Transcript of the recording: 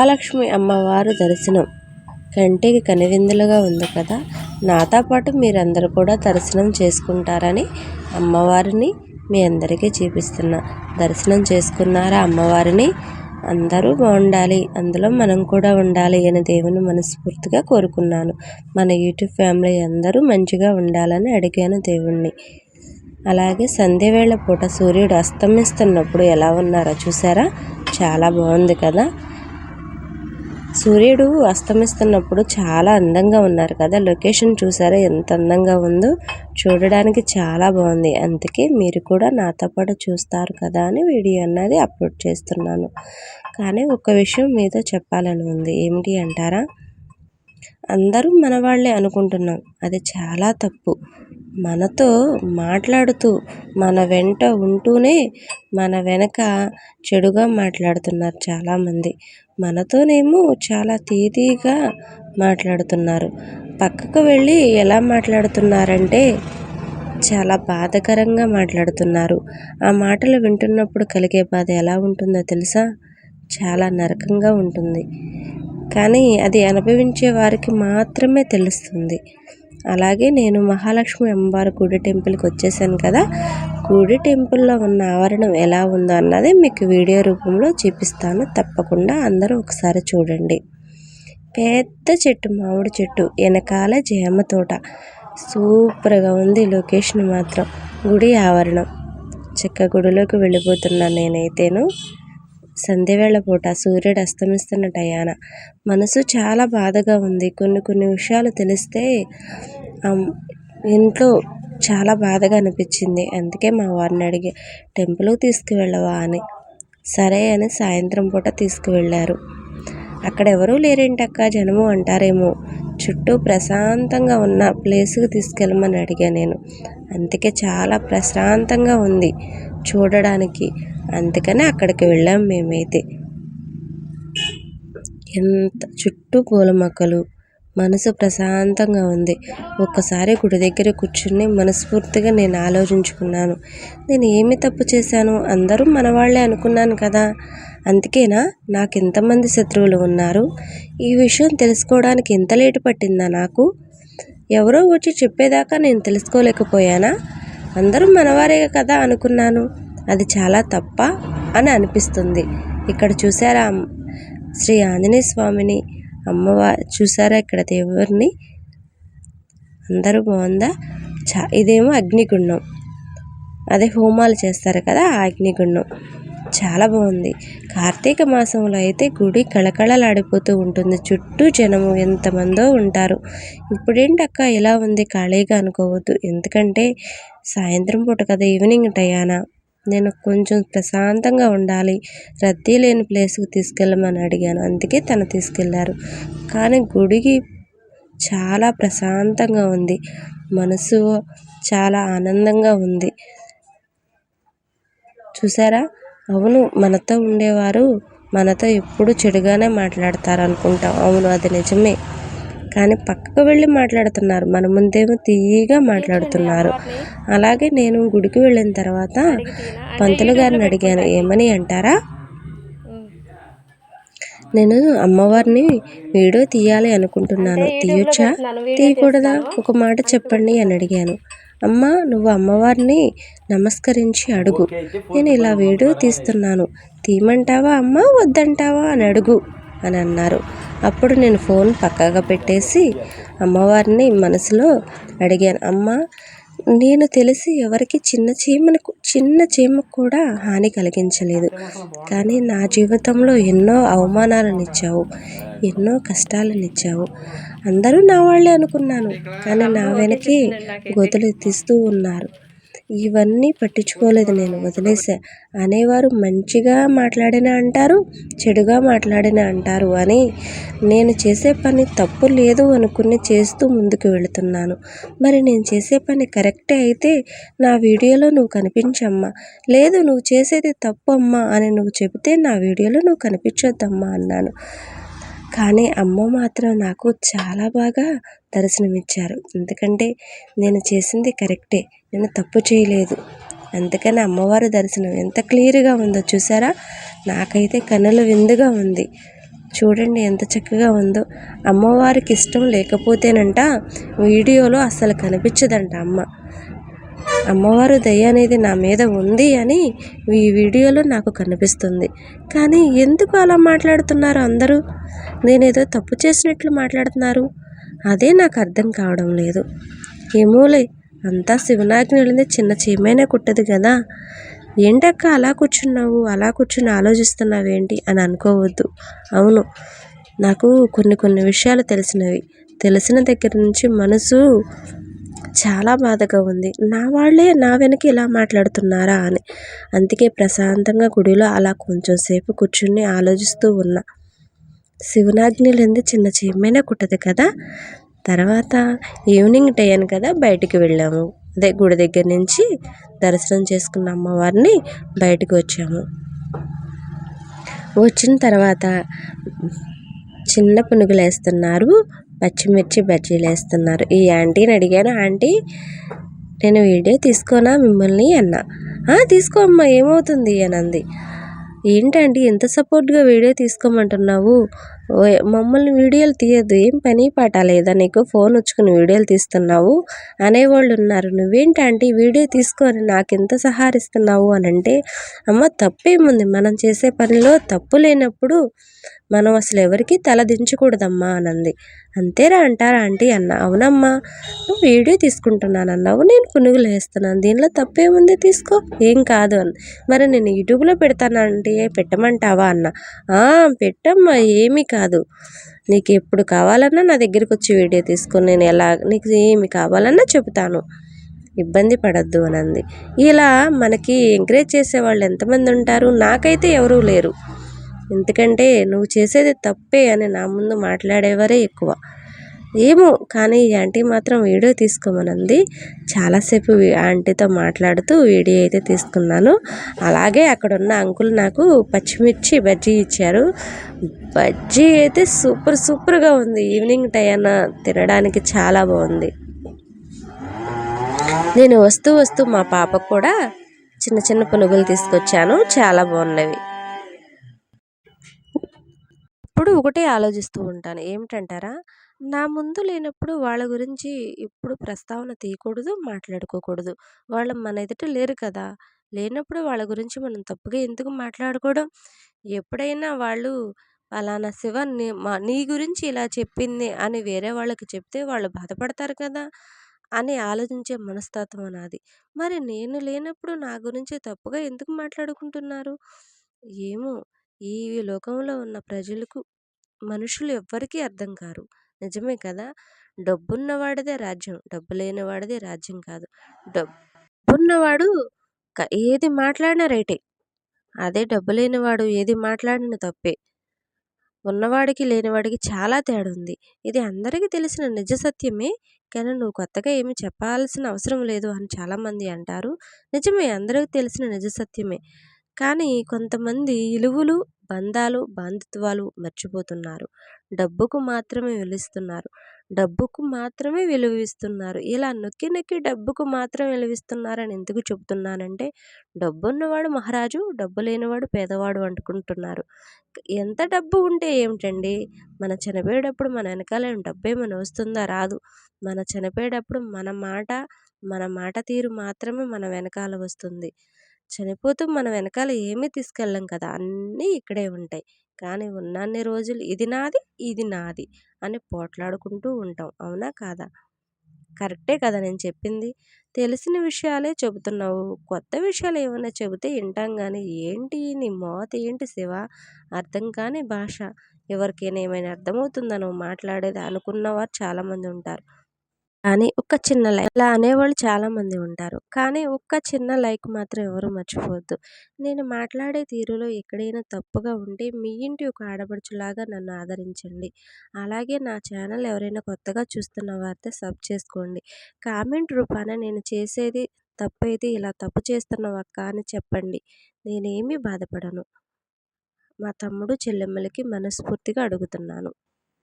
మహాలక్ష్మి అమ్మవారు దర్శనం. కంటికి కనువిందులుగా ఉంది కదా. నాతో పాటు మీరందరూ కూడా దర్శనం చేసుకుంటారని అమ్మవారిని మీ అందరికీ చూపిస్తున్నా. దర్శనం చేసుకున్నారా అమ్మవారిని? అందరూ బాగుండాలి. అందులో మనం కూడా ఉండాలి అని దేవుని మనస్ఫూర్తిగా కోరుకున్నాను. మన యూట్యూబ్ ఫ్యామిలీ అందరూ మంచిగా ఉండాలని అడిగాను దేవుణ్ణి. అలాగే సంధ్యవేళ పూట సూర్యుడు అస్తమిస్తున్నప్పుడు ఎలా ఉన్నారో చూసారా చాలా బాగుంది కదా. సూర్యుడు అస్తమిస్తున్నప్పుడు చాలా అందంగా ఉన్నారు కదా. లొకేషన్ చూసారా? ఎంత అందంగా ఉందో. చూడడానికి చాలా బాగుంది. అందుకే మీరు కూడా నాతో పాటు చూస్తారు కదా అని వీడియో అన్నది అప్లోడ్ చేస్తున్నాను. కానీ ఒక విషయం మీతో చెప్పాలని ఉంది. ఏమిటి అంటారా? అందరూ మన వాళ్ళే అనుకుంటున్నాం. అది చాలా తప్పు. మనతో మాట్లాడుతూ మన వెంట ఉంటూనే మన వెనక చెడుగా మాట్లాడుతున్నారు చాలామంది. మనతోనేమో చాలా తేదీగా మాట్లాడుతున్నారు. పక్కకు వెళ్ళి ఎలా మాట్లాడుతున్నారంటే చాలా బాధకరంగా మాట్లాడుతున్నారు. ఆ మాటలు వింటున్నప్పుడు కలిగే బాధ ఎలా ఉంటుందో తెలుసా? చాలా నరకంగా ఉంటుంది. కానీ అది అనుభవించే వారికి మాత్రమే తెలుస్తుంది. అలాగే నేను మహాలక్ష్మి అమ్మవారి గుడి టెంపుల్కి వచ్చేసాను కదా గుడి టెంపుల్లో ఉన్న ఆవరణం ఎలా ఉందో అన్నది మీకు వీడియో రూపంలో చూపిస్తాను. తప్పకుండా అందరూ ఒకసారి చూడండి. పెద్ద చెట్టు మామిడి చెట్టు వెనకాల జామ తోట. సూపర్గా ఉంది లొకేషన్ మాత్రం. గుడి ఆవరణం. చెక్క గుడిలోకి వెళ్ళిపోతున్నాను నేనైతేను. సంధ్యవేళ పూట సూర్యుడు అస్తమిస్తున్న టయాన మనసు చాలా బాధగా ఉంది. కొన్ని కొన్ని విషయాలు తెలిస్తే ఇంట్లో చాలా బాధగా అనిపించింది. అందుకే మా వారిని అడిగి టెంపుల్కి తీసుకువెళ్ళవా? అని. సరే అని సాయంత్రం పూట తీసుకువెళ్ళారు. అక్కడ ఎవరూ లేరేంటి అక్క? జనము అంటారేమో. చుట్టూ ప్రశాంతంగా ఉన్న ప్లేస్కి తీసుకెళ్ళమని అడిగా నేను. అందుకే చాలా ప్రశాంతంగా ఉంది చూడడానికి. అందుకని అక్కడికి వెళ్ళాం మేమైతే. ఎంత చుట్టూ పూల మొక్కలు మనసు ప్రశాంతంగా ఉంది. ఒక్కసారి గుడి దగ్గర కూర్చుని మనస్ఫూర్తిగా నేను ఆలోచించుకున్నాను. నేను ఏమి తప్పు చేశాను? అందరూ మనవాళ్ళే అనుకున్నాను కదా. అందుకేనా? నాకు ఎంతమంది శత్రువులు ఉన్నారు? ఈ విషయం తెలుసుకోవడానికి ఎంత లేటు పట్టిందా నాకు? ఎవరో వచ్చి చెప్పేదాకా నేను తెలుసుకోలేకపోయానా? అందరూ మనవారే కదా అనుకున్నాను. అది చాలా తప్ప అని అనిపిస్తుంది. ఇక్కడ చూసారా శ్రీ ఆంజనేయ స్వామిని అమ్మవారు చూసారా ఇక్కడ దేవుడిని అందరూ బాగుందా? చా ఇదేమో అగ్నిగుండం. అదే హోమాలు చేస్తారు కదా ఆ అగ్నిగుండం. చాలా బాగుంది. కార్తీక మాసంలో అయితే గుడి కళకళలాడిపోతూ ఉంటుంది. చుట్టూ జనము ఎంతమందో ఉంటారు. ఇప్పుడేంటి అక్క ఇలా ఉంది ఖాళీగా అనుకోవద్దు. ఎందుకంటే సాయంత్రం పూట కదా ఈవినింగ్ టయానా? నేను కొంచెం ప్రశాంతంగా ఉండాలి. రద్దీ లేని ప్లేస్కి తీసుకెళ్ళమని అడిగాను. అందుకే తను తీసుకెళ్ళారు కానీ గుడికి చాలా ప్రశాంతంగా ఉంది. మనసు చాలా ఆనందంగా ఉంది. చూసారా? అవును మనతో ఉండేవారు మనతో ఎప్పుడు చెడుగానే మాట్లాడతారు అనుకుంటాం అవును అది నిజమే. కానీ పక్కకు వెళ్ళి మాట్లాడుతున్నారు. మన ముందేమో తీయగా మాట్లాడుతున్నారు. అలాగే నేను గుడికి వెళ్ళిన తర్వాత పంతులు గారిని అడిగాను. ఏమని అంటారా? నేను అమ్మవారిని వీడియో తీయాలి అనుకుంటున్నాను. తీయొచ్చా? తీయకూడదా? ఒక మాట చెప్పండి అని అడిగాను. అమ్మ నువ్వు అమ్మవారిని నమస్కరించి అడుగు. నేను ఇలా వీడియో తీస్తున్నాను. తీయమంటావా అమ్మ వద్దంటావా అని అడుగు అని అన్నారు. అప్పుడు నేను ఫోన్ పక్కగా పెట్టేసి అమ్మవారిని మనసులో అడిగాను అమ్మ నేను తెలిసి ఎవరికి చిన్న చీమను చిన్న చీమకు కూడా హాని కలిగించలేదు. కానీ నా జీవితంలో ఎన్నో అవమానాలను ఇచ్చావు ఎన్నో కష్టాలను ఇచ్చావు. అందరూ నా వాళ్ళే అనుకున్నాను. కానీ నా వెనకే గోతులు తీస్తూ ఉన్నారు. ఇవన్నీ పట్టించుకోలేదు నేను వదిలేసా. అనేవారు మంచిగా మాట్లాడినా అంటారు చెడుగా మాట్లాడినా అంటారు అని నేను చేసే పని తప్పు లేదు అనుకుని చేస్తూ ముందుకు వెళుతున్నాను. మరి నేను చేసే పని కరెక్టే అయితే నా వీడియోలో నువ్వు కనిపించమ్మా. లేదు నువ్వు చేసేది తప్పు అమ్మా అని నువ్వు చెబితే నా వీడియోలో నువ్వు కనిపించొద్దమ్మా అన్నాను. కానీ అమ్మ మాత్రం నాకు చాలా బాగా దర్శనమిచ్చారు. ఎందుకంటే నేను చేసింది కరెక్టే. నేను తప్పు చేయలేదు. అందుకని అమ్మవారి దర్శనం ఎంత క్లియర్గా ఉందో చూసారా? నాకైతే కనుల విందుగా ఉంది. చూడండి ఎంత చక్కగా ఉందో. అమ్మవారికి ఇష్టం లేకపోతేనంట వీడియోలో అస్సలు కనిపించదంట అమ్మ. అమ్మవారు దయ అనేది నా మీద ఉంది అని ఈ వీడియోలో నాకు కనిపిస్తుంది. కానీ ఎందుకు అలా మాట్లాడుతున్నారు అందరూ? నేనేదో తప్పు చేసినట్లు మాట్లాడుతున్నారు. అదే నాకు అర్థం కావడం లేదు. ఏమోలే. అంతా శివనాజ్ఞ వెళ్ళింది చిన్న చీమైనా కుట్టదు కదా. ఏంటక్క అలా కూర్చున్నావు? అలా కూర్చుని ఆలోచిస్తున్నావేంటి? అని అనుకోవద్దు. అవును నాకు కొన్ని కొన్ని విషయాలు తెలిసినవి. తెలిసిన దగ్గర నుంచి మనసు చాలా బాధగా ఉంది. నా వాళ్ళే నా వెనక ఇలా మాట్లాడుతున్నారా అని. అందుకే ప్రశాంతంగా గుడిలో అలా కొంచెం సేపు కూర్చుని ఆలోచిస్తూ ఉన్నా. శివనాజ్ఞలంది చిన్న చీమైనా కుట్టదు కదా. తర్వాత ఈవినింగ్ టైం కదా బయటికి వెళ్ళాము. అదే గుడి దగ్గర నుంచి దర్శనం చేసుకున్న అమ్మవారిని బయటకు వచ్చాము. వచ్చిన తర్వాత చిన్న పునుగులు వేస్తున్నారు పచ్చిమిర్చి బజ్జీలు వేస్తున్నారు ఈ ఆంటీని అడిగాను ఆంటీ నేను వీడియో తీసుకోనా మిమ్మల్ని? అన్నా. తీసుకో అమ్మా ఏమవుతుంది? అని అంది. ఏంటంటే ఎంత సపోర్ట్గా వీడియో తీసుకోమంటున్నావు? మమ్మల్ని వీడియోలు తీయద్దు. ఏం పని పాట లేదా? నీకు ఫోన్ వచ్చుకుని వీడియోలు తీస్తున్నావు అనేవాళ్ళు ఉన్నారు. నువ్వేంటంటే వీడియో తీసుకొని నాకు ఎంత సహారిస్తున్నావు అని అంటే అమ్మ తప్పేముంది? మనం చేసే పనిలో తప్పు లేనప్పుడు మనం అసలు ఎవరికి తల దించకూడదమ్మా అనంది. అంతేరా అంటారా ఆంటీ అన్న? అవునమ్మా నువ్వు వీడియో తీసుకుంటున్నాను అన్నావు నేను పునుగులు వేస్తున్నాను. దీనిలో తప్పేముంది తీసుకో? ఏం కాదు అని. మరి నేను యూట్యూబ్లో పెడతానంటే పెట్టమంటావా అన్న? పెట్టమ్మా. ఏమీ కాదు కాదు. నీకు ఎప్పుడు కావాలన్నా నా దగ్గరికి వచ్చి వీడియో తీసుకొని నేను ఎలా నీకు ఏమి కావాలన్నా చెబుతాను. ఇబ్బంది పడద్దు అని అంది ఇలా మనకి ఎంకరేజ్ చేసే వాళ్ళు ఎంతమంది ఉంటారు? నాకైతే ఎవరూ లేరు. ఎందుకంటే నువ్వు చేసేది తప్పే అని నా ముందు మాట్లాడేవారే ఎక్కువ. ఏమో కానీ ఈ ఆంటీ మాత్రం వీడియో తీసుకోమనంది. చాలాసేపు ఆంటీతో మాట్లాడుతూ వీడియో అయితే తీసుకున్నాను. అలాగే అక్కడ ఉన్న అంకుల్ నాకు పచ్చిమిర్చి బజ్జీ ఇచ్చారు. బజ్జీ అయితే సూపర్ సూపర్గా ఉంది. ఈవినింగ్ టైం తినడానికి చాలా బాగుంది. నేను వస్తూ వస్తూ మా పాపకు కూడా చిన్న చిన్న పునుగులు తీసుకొచ్చాను. చాలా బాగున్నవి. ఇప్పుడు ఒకటే ఆలోచిస్తూ ఉంటాను. ఏమిటంటారా? నా ముందు లేనప్పుడు వాళ్ళ గురించి ఎప్పుడు ప్రస్తావన తీయకూడదు మాట్లాడుకోకూడదు. వాళ్ళు మన ఎదుట లేరు కదా! లేనప్పుడు వాళ్ళ గురించి మనం తప్పుగా ఎందుకు మాట్లాడుకోవడం? ఎప్పుడైనా వాళ్ళు పలానా శివ నీ మా నీ గురించి ఇలా చెప్పింది అని వేరే వాళ్ళకి చెప్తే వాళ్ళు బాధపడతారు కదా! అని ఆలోచించే మనస్తత్వం నాది. మరి నేను లేనప్పుడు నా గురించి తప్పుగా ఎందుకు మాట్లాడుకుంటున్నారు? ఏమో! ఈ లోకంలో ఉన్న ప్రజలకు మనుషులు ఎవ్వరికీ అర్థం కారు. నిజమే కదా! డబ్బున్నవాడిదే రాజ్యం డబ్బు లేనివాడిదే రాజ్యం కాదు. డబ్బున్నవాడు ఏది మాట్లాడినా రైటే. అదే డబ్బు లేనివాడు ఏది మాట్లాడిన తప్పే. ఉన్నవాడికి లేనివాడికి చాలా తేడా ఉంది ఇది అందరికీ తెలిసిన నిజ సత్యమే. కానీ నువ్వు కొత్తగా ఏమి చెప్పాల్సిన అవసరం లేదు అని చాలామంది అంటారు. నిజమే అందరికీ తెలిసిన నిజ సత్యమే. కానీ కొంతమంది ఇలువలు బంధాలు బంధుత్వాలు మర్చిపోతున్నారు. డబ్బుకు మాత్రమే విలువిస్తున్నారు డబ్బుకు మాత్రమే విలువిస్తున్నారు ఇలా నొక్కి నొక్కి డబ్బుకు మాత్రం విలువిస్తున్నారని ఎందుకు చెబుతున్నానంటే డబ్బున్నవాడు మహారాజు డబ్బు లేనివాడు పేదవాడు అనుకుంటున్నారు ఎంత డబ్బు ఉంటే ఏమిటండి? మన చనిపోయేటప్పుడు మన వెనకాల డబ్బు ఏమైనా వస్తుందా? రాదు. మన చనిపోయేటప్పుడు మన మాట మన మాట తీరు మాత్రమే మన వెనకాల వస్తుంది. చనిపోతూ మన వెనకాల ఏమీ తీసుకెళ్ళం కదా! అన్నీ ఇక్కడే ఉంటాయి. కానీ ఉన్నన్ని రోజులు ఇది నాది ఇది నాది అని పోట్లాడుకుంటూ ఉంటాం. అవునా కాదా? కరెక్టే కదా నేను చెప్పింది. తెలిసిన విషయాలే చెబుతున్నావు. కొత్త విషయాలు ఏమైనా చెబితే వింటాం కానీ ఏంటి నీ మోత? ఏంటి శివ? అర్థం కాని భాష. ఎవరికైనా ఏమైనా అర్థమవుతుందా నువ్వు మాట్లాడేది అనుకున్నవారు చాలామంది ఉంటారు. కానీ ఒక చిన్న లైక్. అలా అనేవాళ్ళు చాలామంది ఉంటారు. కానీ ఒక్క చిన్న లైక్ మాత్రం ఎవరు మర్చిపోవద్దు. నేను మాట్లాడే తీరులో ఎక్కడైనా తప్పుగా ఉంటే మీ ఇంటి ఒక ఆడపడుచులాగా నన్ను ఆదరించండి. అలాగే నా ఛానల్ ఎవరైనా కొత్తగా చూస్తున్న వారితో సబ్ చేసుకోండి. కామెంట్ రూపాన నేను చేసేది తప్పైతే ఇలా తప్పు చేస్తున్నావక్క అని చెప్పండి. నేనేమీ బాధపడను. మా తమ్ముడు చెల్లెమ్మలకి మనస్ఫూర్తిగా అడుగుతున్నాను.